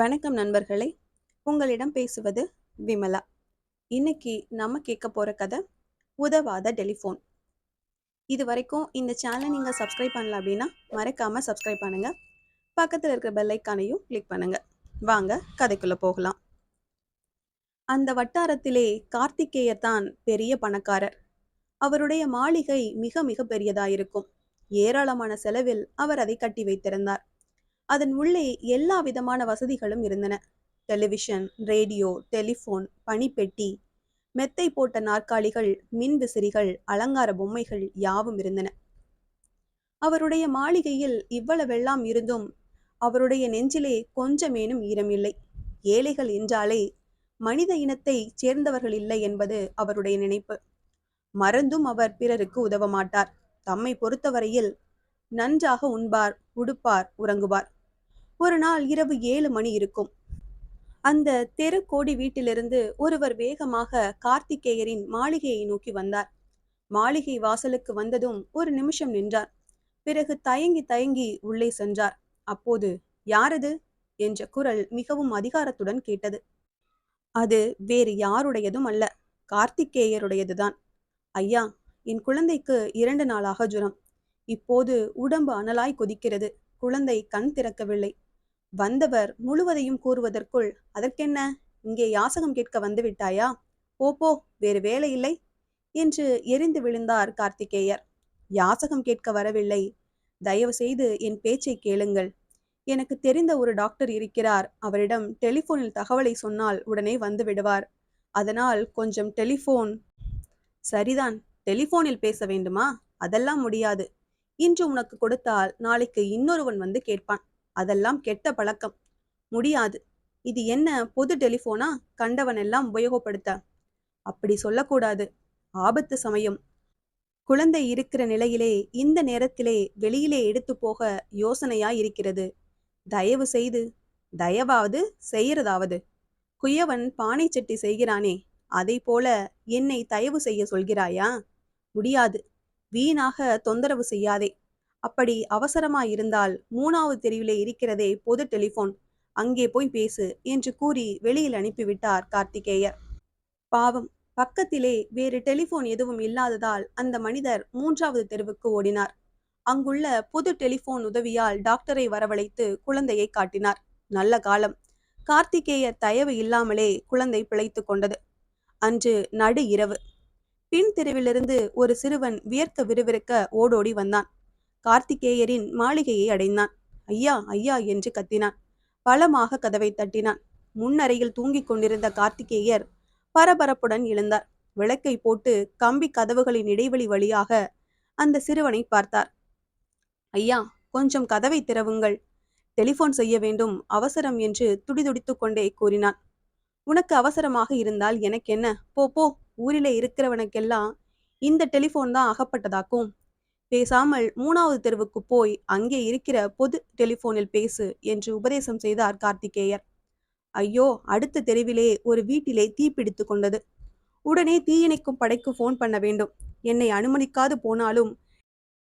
வணக்கம் நண்பர்களே. உங்களிடம் பேசுவது விமலா. இன்னைக்கு நம்ம கேட்க போகிற கதை உதவாத டெலிஃபோன். இது வரைக்கும் இந்த சேனலை நீங்கள் சப்ஸ்கிரைப் பண்ணல அப்படின்னா மறக்காமல் சப்ஸ்கிரைப் பண்ணுங்கள் பக்கத்தில் இருக்கிற பெல்லைக்கானையும் கிளிக் பண்ணுங்கள் வாங்க கதைக்குள்ளே போகலாம். அந்த வட்டாரத்திலே கார்த்திகேயர் தான் பெரிய பணக்காரர். அவருடைய மாளிகை மிக மிக பெரியதாயிருக்கும். ஏராளமான செலவில் அவர் அதை கட்டி வைத்திருந்தார். அதன் உள்ளே எல்லா விதமான வசதிகளும் இருந்தன. டெலிவிஷன் ரேடியோ டெலிஃபோன் பனிப்பெட்டி மெத்தை போட்ட நாற்காலிகள் மின் விசிறிகள் அலங்கார பொம்மைகள் யாவும் இருந்தன. அவருடைய மாளிகையில் இவ்வளவெல்லாம் இருந்தும் அவருடைய நெஞ்சிலே கொஞ்சமேனும் ஈரமில்லை. ஏழைகள் என்றாலே மனித இனத்தை சேர்ந்தவர்கள் இல்லை என்பது அவருடைய நினைப்பு. மறந்தும் அவர் பிறருக்கு உதவ மாட்டார். தம்மை பொறுத்தவரையில் நன்றாக உண்பார் உடுப்பார் உறங்குவார். ஒரு நாள் இரவு ஏழு மணி இருக்கும். அந்த தெரு கோடி வீட்டிலிருந்து ஒருவர் வேகமாக கார்த்திகேயரின் மாளிகையை நோக்கி வந்தார். மாளிகை வாசலுக்கு வந்ததும் ஒரு நிமிஷம் நின்றார். பிறகு தயங்கி தயங்கி உள்ளே சென்றார். அப்போது யாரது? என்ற குரல் மிகவும் அதிகாரத்துடன் கேட்டது. அது வேறு யாருடையதும் அல்ல. கார்த்திகேயருடையதுதான். ஐயா என் குழந்தைக்கு இரண்டு நாளாக ஜுரம். இப்போது உடம்பு அனலாய் கொதிக்கிறது. குழந்தை கண் திறக்கவில்லை. வந்தவர் முழுவதையும் கூறுவதற்குள் அதற்கென்ன? இங்கே யாசகம் கேட்க வந்து விட்டாயா? போ வேறு வேலை இல்லை என்று எரிந்து விழுந்தார் கார்த்திகேயர். யாசகம் கேட்க வரவில்லை. தயவு செய்து என் பேச்சை கேளுங்கள். எனக்கு தெரிந்த ஒரு டாக்டர் இருக்கிறார். அவரிடம் டெலிஃபோனில் தகவலை சொன்னால் உடனே வந்து விடுவார். அதனால் கொஞ்சம் டெலிஃபோன். சரிதான். டெலிஃபோனில் பேச வேண்டுமா? அதெல்லாம் முடியாது. இன்று உனக்கு கொடுத்தால் நாளைக்கு இன்னொருவன் வந்து கேட்பான். அதெல்லாம் கெட்ட பழக்கம். முடியாது. இது என்ன பொது டெலிஃபோனா? கண்டவன் எல்லாம் உபயோகப்படுத்த. அப்படி சொல்லக்கூடாது. ஆபத்து சமயம். குழந்தை இருக்கிற நிலையிலே இந்த நேரத்திலே வெளியிலே எடுத்து போக யோசனையா இருக்கிறது தயவு செய்து தயவாவது செய்யறதாவது. குயவன் பானை சட்டி செய்கிறானே அதை போல என்னை தயவு செய்ய சொல்கிறாயா? முடியாது. வீணாக தொந்தரவு செய்யாதே. அப்படி அவசரமா இருந்தால் மூணாவது தெருவிலே இருக்கிறதே பொது டெலிஃபோன். அங்கே போய் பேசு என்று கூறி வெளியில் அனுப்பிவிட்டார் கார்த்திகேயர். பாவம் பக்கத்திலே வேறு டெலிபோன் எதுவும் இல்லாததால் அந்த மனிதர் மூன்றாவது தெருவுக்கு ஓடினார். அங்குள்ள புது டெலிபோன் உதவியால் டாக்டரை வரவழைத்து குழந்தையை காட்டினார். நல்ல காலம். கார்த்திகேயர் தயவு இல்லாமலே குழந்தை பிழைத்து கொண்டது. அன்று நடு இரவு. பின் தெருவிலிருந்து ஒரு சிறுவன் வியர்க்க விறுவிறுக்க ஓடோடி வந்தான். கார்த்திகேயரின் மாளிகையை அடைந்தான். ஐயா ஐயா என்று கத்தினான். பலமாக கதவை தட்டினான். முன்னறையில் தூங்கிக் கொண்டிருந்த கார்த்திகேயர் பரபரப்புடன் எழுந்தார். விளக்கை போட்டு கம்பி கதவுகளின் இடைவெளி வழியாக அந்த சிறுவனை பார்த்தார். ஐயா கொஞ்சம் கதவை திறவுங்கள். டெலிபோன் செய்ய வேண்டும். அவசரம் என்று துடிதுடித்துக் கொண்டே கூறினான். உனக்கு அவசரமாக இருந்தால் எனக்கு என்ன போ போ. ஊரிலே இருக்கிறவனுக்கெல்லாம் இந்த டெலிஃபோன் தான் அகப்பட்டதாக்கும். பேசாமல் மூணாவது தெருவுக்கு போய் அங்கே இருக்கிற பொது டெலிபோனில் பேசு என்று உபதேசம் செய்தார் கார்த்திகேயர். ஐயோ அடுத்த தெருவிலே ஒரு வீட்டிலே தீப்பிடித்து கொண்டது. உடனே தீயணைக்கும் படைக்கு ஃபோன் பண்ண வேண்டும். என்னை அனுமதிக்காது போனாலும்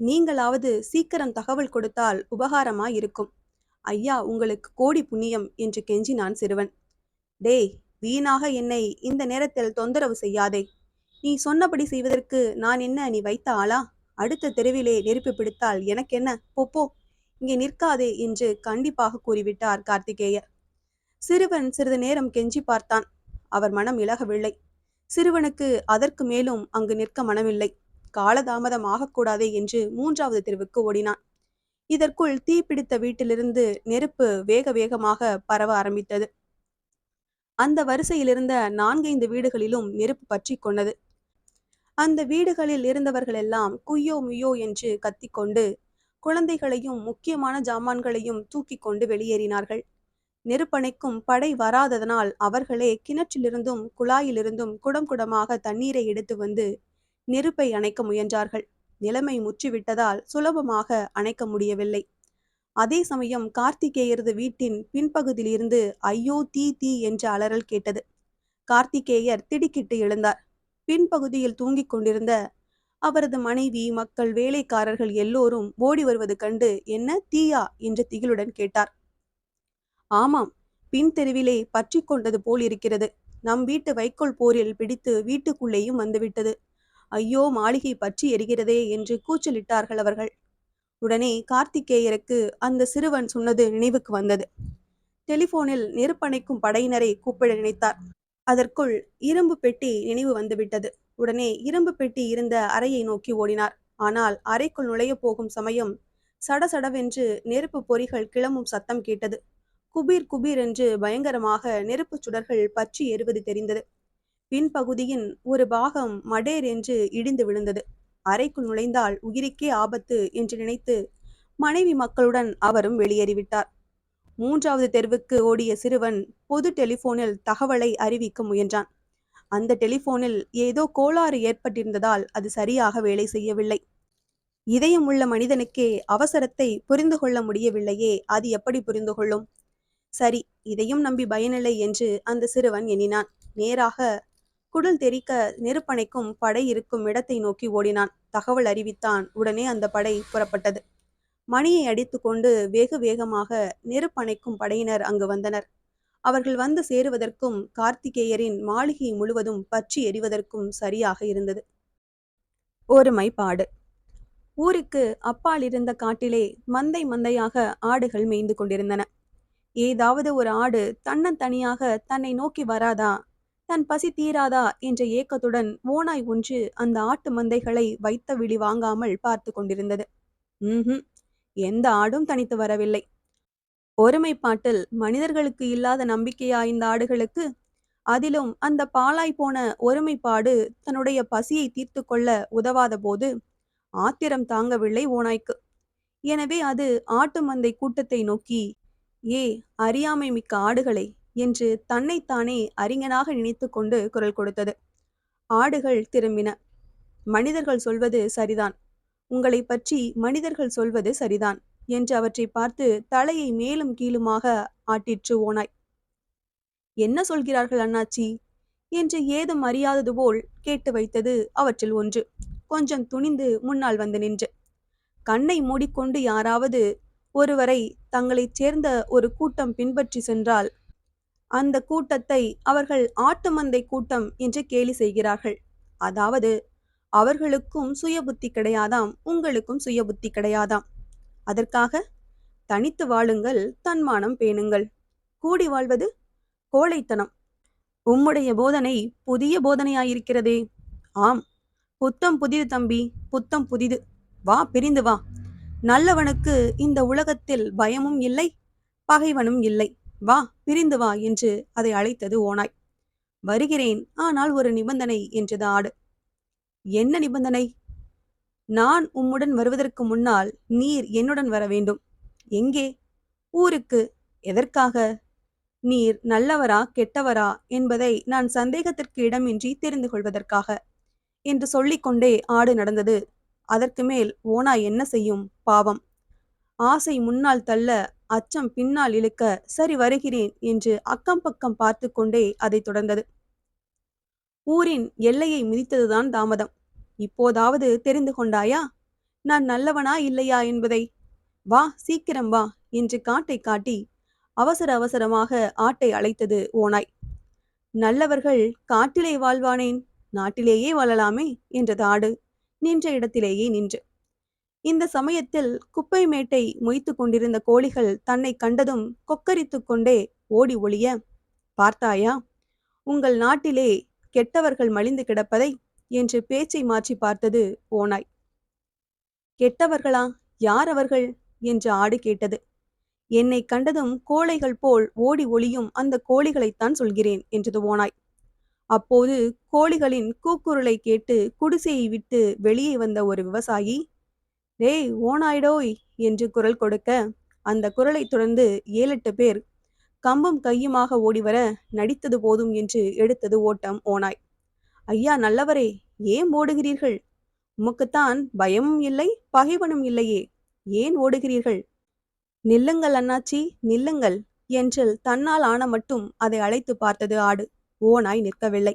நீங்களாவது சீக்கிரம் தகவல் கொடுத்தால் உபகாரமா இருக்கும் ஐயா உங்களுக்கு கோடி புண்ணியம் என்று கெஞ்சினான் சிறுவன். டேய் வீணாக என்னை இந்த நேரத்தில் தொந்தரவு செய்யாதே. நீ சொன்னபடி செய்வதற்கு நான் என்ன நீ வைத்த ஆளா? அடுத்த தெருவிலே நெருப்பு பிடித்தால் எனக்கு என்ன இங்கே நிற்காதே என்று கண்டிப்பாக கூறிவிட்டார் கார்த்திகேயர். சிறுவன் சிறிது நேரம் கெஞ்சி பார்த்தான். அவர் மனம் இலகவில்லை. சிறுவனுக்கு அதற்கு மேலும் அங்கு நிற்க மனமில்லை. காலதாமதம் ஆகக்கூடாதே என்று மூன்றாவது தெருவுக்கு ஓடினான். இதற்குள் தீப்பிடித்த வீட்டிலிருந்து நெருப்பு வேக வேகமாக பரவ ஆரம்பித்தது. அந்த வரிசையில் இருந்த நான்கைந்து வீடுகளிலும் நெருப்பு பற்றி கொண்டது. அந்த வீடுகளில் இருந்தவர்கள் எல்லாம் குய்யோ முய்யோ என்று கத்திக்கொண்டு குழந்தைகளையும் முக்கியமான ஜாமான்களையும் தூக்கி கொண்டு வெளியேறினார்கள். நெருப்பணைக்கும் படை வராததனால் அவர்களே கிணற்றிலிருந்தும் குழாயிலிருந்தும் குடம் குடமாக தண்ணீரை எடுத்து வந்து நெருப்பை அணைக்க முயன்றார்கள். நிலைமை முற்றிவிட்டதால் சுலபமாக அணைக்க முடியவில்லை. அதே சமயம் கார்த்திகேயரது வீட்டின் பின்பகுதியிலிருந்து ஐயோ தீ தீ என்ற அலறல் கேட்டது. கார்த்திகேயர் திடுக்கிட்டு எழுந்தார். பின்பகுதியில் தூங்கிக் கொண்டிருந்த அவரது மனைவி மக்கள் வேலைக்காரர்கள் எல்லோரும் ஓடி வருவது கண்டு என்ன தீயா? என்று திகிலுடன் கேட்டார். ஆமாம் பின் தெருவிலே பற்றி கொண்டது போல் இருக்கிறது. நம் வீட்டு வைக்கோல் போரில் பிடித்து வீட்டுக்குள்ளேயும் வந்துவிட்டது ஐயோ மாளிகை பற்றி எரிகிறதே என்று கூச்சலிட்டார்கள் அவர்கள். உடனே கார்த்திகேயருக்கு அந்த சிறுவன் சொன்னது நினைவுக்கு வந்தது. டெலிபோனில் நெருப்பணைக்கும் படையினரை கூப்பிட நினைத்தார். அதற்குள் இரும்பு பெட்டி நினைவு வந்துவிட்டது. உடனே இரும்பு பெட்டி இருந்த அறையை நோக்கி ஓடினார். ஆனால் அறைக்குள் நுழைய போகும் சமயம் சடசடவென்று நெருப்பு பொறிகள் கிளம்பும் சத்தம் கேட்டது. குபீர் குபீர் என்று பயங்கரமாக நெருப்புச் சுடர்கள் பற்றி எறுவது தெரிந்தது. பின்பகுதியின் ஒரு பாகம் மடேர் என்று இடிந்து விழுந்தது. அறைக்குள் நுழைந்தால் உயிருக்கே ஆபத்து என்று நினைத்து மனைவி மக்களுடன் அவரும் வெளியேறிவிட்டார். மூன்றாவது தெருவுக்கு ஓடிய சிறுவன் பொது டெலிபோனில் தகவலை அறிவிக்க முயன்றான். அந்த டெலிபோனில் ஏதோ கோளாறு ஏற்பட்டிருந்ததால் அது சரியாக வேலை செய்யவில்லை. இதயம் உள்ள மனிதனுக்கே அவசரத்தை புரிந்து கொள்ள முடியவில்லையே அது எப்படி புரிந்து கொள்ளும்? சரி இதையும் நம்பி பயனில்லை என்று அந்த சிறுவன் எண்ணினான். நேராக குடல் தெறிக்க நெருப்பணைக்கும் படை இருக்கும் இடத்தை நோக்கி ஓடினான். தகவல் அறிவித்தான் உடனே அந்த படை புறப்பட்டது. மணியை அடித்துக்கொண்டு வேக வேகமாக நெருப்பணைக்கும் படையினர் அங்கு வந்தனர். அவர்கள் வந்து சேருவதற்கும் கார்த்திகேயரின் மாளிகை முழுவதும் பற்றி எரிவதற்கும் சரியாக இருந்தது. ஒருமைப்பாடு. ஊருக்கு அப்பால் இருந்த காட்டிலே மந்தை மந்தையாக ஆடுகள் மேய்ந்து கொண்டிருந்தன. ஏதாவது ஒரு ஆடு தன்னந்தனியாக தன்னை நோக்கி வராதா தன் பசி தீராதா? என்ற ஏக்கத்துடன் ஓனாய் ஒன்று அந்த ஆட்டு மந்தைகளை வைத்த விழி வாங்காமல் பார்த்து கொண்டிருந்தது. ம் எந்த ஆடும் தனித்து வரவில்லை. ஒருமைப்பாட்டில் மனிதர்களுக்கு இல்லாத நம்பிக்கையா இந்த ஆடுகளுக்கு? அதிலும் அந்த பாலாய் போன ஒருமைப்பாடு தன்னுடைய பசியை தீர்த்து கொள்ள உதவாத போது ஆத்திரம் தாங்கவில்லை ஓனாய்க்கு எனவே அது ஆட்டு மந்தை கூட்டத்தை நோக்கி ஏ அறியாமை மிக்க ஆடுகளை என்று தன்னைத்தானே அறிஞனாக நினைத்து கொண்டு குரல் கொடுத்தது. ஆடுகள் திரும்பின. மனிதர்கள் சொல்வது சரிதான். உங்களை பற்றி மனிதர்கள் சொல்வது சரிதான் என்று அவற்றை பார்த்து தலையை மேலும் கீழுமாக ஆட்டிற்று ஓனாய் என்ன சொல்கிறார்கள் அண்ணாச்சி? என்று ஏதும் அறியாதது போல் கேட்டு வைத்தது அவற்றில் ஒன்று. கொஞ்சம் துணிந்து முன்னால் வந்து நின்று. கண்ணை மூடிக்கொண்டு யாராவது ஒருவரை தங்களைச் சேர்ந்த ஒரு கூட்டம் பின்பற்றி சென்றால் அந்த கூட்டத்தை அவர்கள் ஆட்டுமந்தை கூட்டம் என்று கேலி செய்கிறார்கள். அதாவது அவர்களுக்கும் சுயபுத்தி கிடையாதாம் உங்களுக்கும் சுயபுத்தி கிடையாதாம். அதற்காக தனித்து வாழுங்கள் தன்மானம் பேணுங்கள். கூடி வாழ்வது கோழைத்தனம். உம்முடைய போதனை புதிய போதனையாயிருக்கிறதே. ஆம் புத்தம் புதிது தம்பி புத்தம் புதிது. வா பிரிந்து வா. நல்லவனுக்கு இந்த உலகத்தில் பயமும் இல்லை பகைவனும் இல்லை. வா பிரிந்து வா என்று அதை அழைத்தது ஓனாய் வருகிறேன் ஆனால் ஒரு நிபந்தனை என்றது ஆடு. என்ன நிபந்தனை? நான் உம்முடன் வருவதற்கு முன்னால் நீர் என்னுடன் வர வேண்டும். எங்கே? ஊருக்கு. எதற்காக? நீர் நல்லவரா கெட்டவரா என்பதை நான் சந்தேகத்திற்கு இடமின்றி தெரிந்து கொள்வதற்காக என்று சொல்லிக்கொண்டே ஆடு நடந்தது. அதற்கு மேல் ஓனா என்ன செய்யும்? பாவம். ஆசை முன்னால் தள்ள அச்சம் பின்னால் இழுக்க சரி வருகிறேன் என்று அக்கம் பக்கம் பார்த்து கொண்டே அதை தொடர்ந்தது. ஊரின் எல்லையை மிதித்ததுதான் தாமதம். இப்போதாவது தெரிந்து கொண்டாயா? நான் நல்லவனா இல்லையா என்பதை? வா சீக்கிரம் வா என்று காட்டை காட்டி அவசர அவசரமாக ஆட்டை அழைத்தது ஓனாய் நல்லவர்கள் காட்டிலே வாழ்வானேன் நாட்டிலேயே வாழலாமே என்றது ஆடு. நின்ற இடத்திலேயே நின்று. இந்த சமயத்தில் குப்பை மேட்டை மொய்த்து கொண்டிருந்த கோழிகள் தன்னை கண்டதும் கொக்கரித்து கொண்டே ஓடி ஒளிய பார்த்தாயா உங்கள் நாட்டிலே கெட்டவர்கள் மலிந்து கிடப்பதை என்று பேச்சை மாற்றி பார்த்தது ஓனாய் கெட்டவர்களா யார் அவர்கள் என்று ஆடு கேட்டது. என்னை கண்டதும் கோழைகள் போல் ஓடி ஒளியும் அந்த கோழிகளைத்தான் சொல்கிறேன் என்றது ஓனாய் அப்போது கோழிகளின் கூக்குரலை கேட்டு குடிசையை விட்டு வெளியே வந்த ஒரு விவசாயி டேய் ஓனாயிடோய் என்று குரல் கொடுக்க அந்த குரலை தொடர்ந்து ஏழெட்டு பேர் கம்பும் கையுமாக ஓடிவர நடித்தது போதும் என்று எடுத்தது ஓட்டம் ஓனாய். ஐயா நல்லவரே ஏன் ஓடுகிறீர்கள்? உமக்குத்தான் பயமும் இல்லை பகைவனும் இல்லையே ஏன் ஓடுகிறீர்கள்? நில்லுங்கள் அண்ணாச்சி நில்லுங்கள் என்று தன்னால் ஆன மட்டும் அதை அழைத்து பார்த்தது ஆடு. ஓனாய் நிற்கவில்லை.